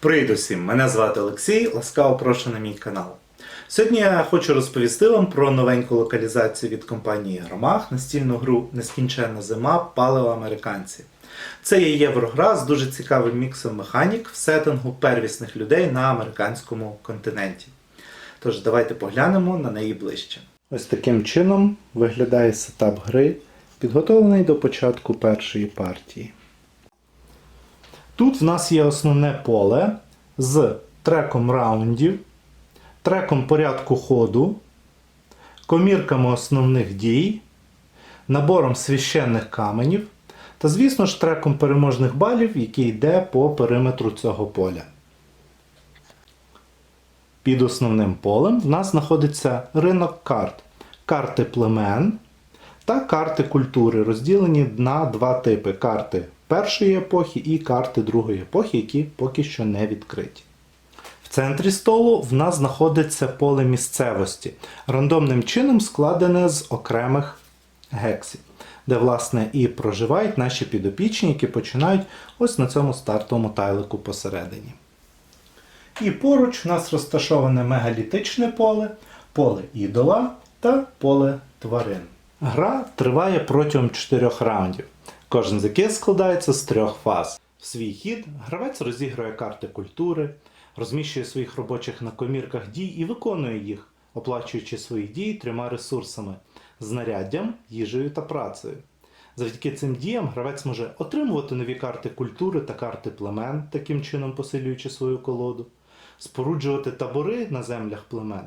Привіт усім! Мене звати Олексій, ласкаво прошу на мій канал. Сьогодні я хочу розповісти вам про новеньку локалізацію від компанії Громах настільну гру Нескінченна зима паливо американці. Це є єврогра з дуже цікавим міксом механік в сеттингу первісних людей на американському континенті. Тож давайте поглянемо на неї ближче. Ось таким чином виглядає сетап гри, підготовлений до початку першої партії. Тут в нас є основне поле з треком раундів, треком порядку ходу, комірками основних дій, набором священних каменів та, звісно ж, треком переможних балів, який йде по периметру цього поля. Під основним полем в нас знаходиться ринок карт, карти племен та карти культури, розділені на два типи карти першої епохи і карти другої епохи, які поки що не відкриті. В центрі столу в нас знаходиться поле місцевості, рандомним чином складене з окремих гексів, де, власне, і проживають наші підопічні, які починають ось на цьому стартовому тайлику посередині. І поруч у нас розташоване мегалітичне поле, поле ідола та поле тварин. Гра триває протягом 4 раундів, кожен з яких складається з трьох фаз. В свій хід гравець розігрує карти культури, розміщує своїх робочих на комірках дій і виконує їх, оплачуючи свої дії трьома ресурсами знаряддям, їжею та працею. Завдяки цим діям гравець може отримувати нові карти культури та карти племен, таким чином посилюючи свою колоду, споруджувати табори на землях племен,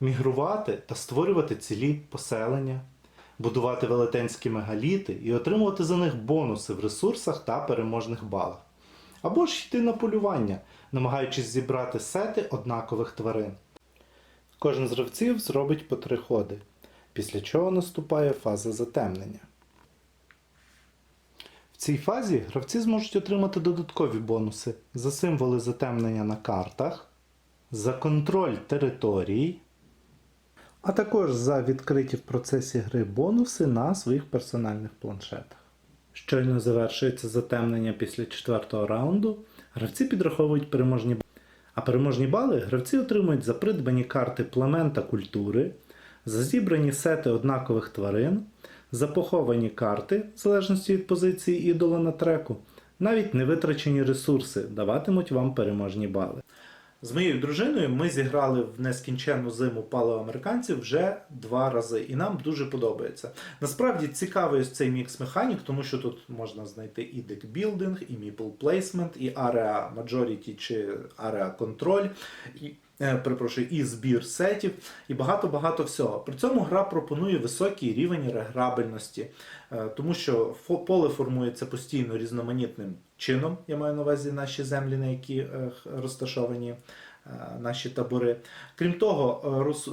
мігрувати та створювати цілі поселення, будувати велетенські мегаліти і отримувати за них бонуси в ресурсах та переможних балах. Або ж йти на полювання, намагаючись зібрати сети однакових тварин. Кожен з гравців зробить по три ходи, після чого наступає фаза затемнення. В цій фазі гравці зможуть отримати додаткові бонуси за символи затемнення на картах, за контроль територій, а також за відкриті в процесі гри бонуси на своїх персональних планшетах. Щойно завершується затемнення після четвертого раунду, гравці підраховують переможні бали. А переможні бали гравці отримують за придбані карти племен та культури, за зібрані сети однакових тварин, за поховані карти, в залежності від позиції ідола на треку, навіть невитрачені ресурси даватимуть вам переможні бали. З моєю дружиною ми зіграли в нескінченну зиму паливо американців вже два рази, і нам дуже подобається. Насправді цікавий цей мікс механік, тому що тут можна знайти і декбілдинг, і meeple placement, і area majority чи area control, і, е, перепрошую, і збір сетів, і багато-багато всього. При цьому гра пропонує високий рівень реграбельності, е, тому що поле формується постійно різноманітним чином. Я маю на увазі наші землі, на які е, розташовані е, наші табори. Крім того, е, роз,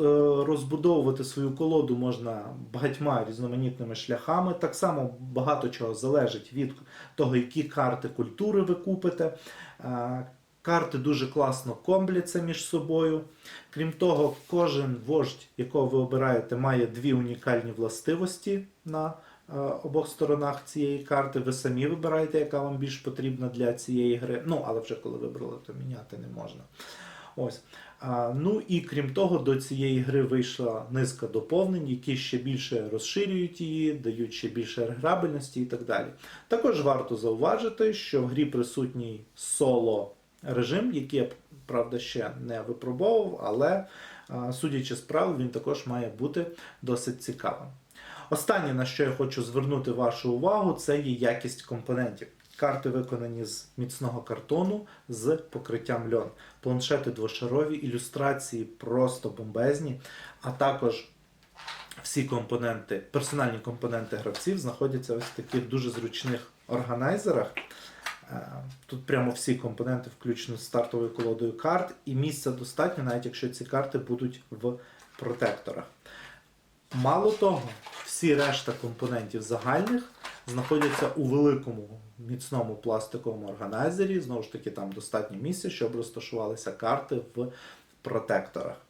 розбудовувати свою колоду можна багатьма різноманітними шляхами. Так само багато чого залежить від того, які карти культури ви купите. Карти дуже класно комбляться між собою. Крім того, кожен вождь, якого ви обираєте, має дві унікальні властивості на обох сторонах цієї карти. Ви самі вибираєте, яка вам більш потрібна для цієї гри. Ну, але вже коли вибрали, то міняти не можна. Ось. Ну і крім того, до цієї гри вийшла низка доповнень, які ще більше розширюють її, дають ще більше реграбельності і так далі. Також варто зауважити, що в грі присутній соло режим, який я, правда, ще не випробовував, але судячи з правил, він також має бути досить цікавим. Останнє, на що я хочу звернути вашу увагу, це є якість компонентів. Карти виконані з міцного картону з покриттям льон. Планшети двошарові, ілюстрації просто бомбезні, а також всі компоненти, персональні компоненти гравців знаходяться ось в таких дуже зручних органайзерах. Е, Тут прямо всі компоненти включено з стартовою колодою карт, і місця достатньо, навіть якщо ці карти будуть в протекторах. Мало того, всі решта компонентів загальних знаходяться у великому міцному пластиковому органайзері. Знову ж таки, там достатньо місця, щоб розташувалися карти в протекторах.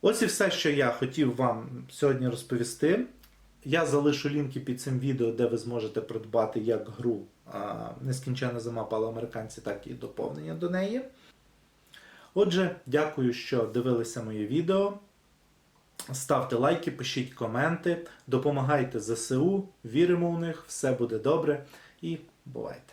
Ось і все, що я хотів вам сьогодні розповісти. Я залишу лінки під цим відео, де ви зможете придбати як гру а, Нескінчена зима палоамериканці, так і доповнення до неї. Отже, дякую, що дивилися моє відео. Ставте лайки, пишіть коменти, допомагайте ЗСУ, віримо у них, все буде добре і бувайте!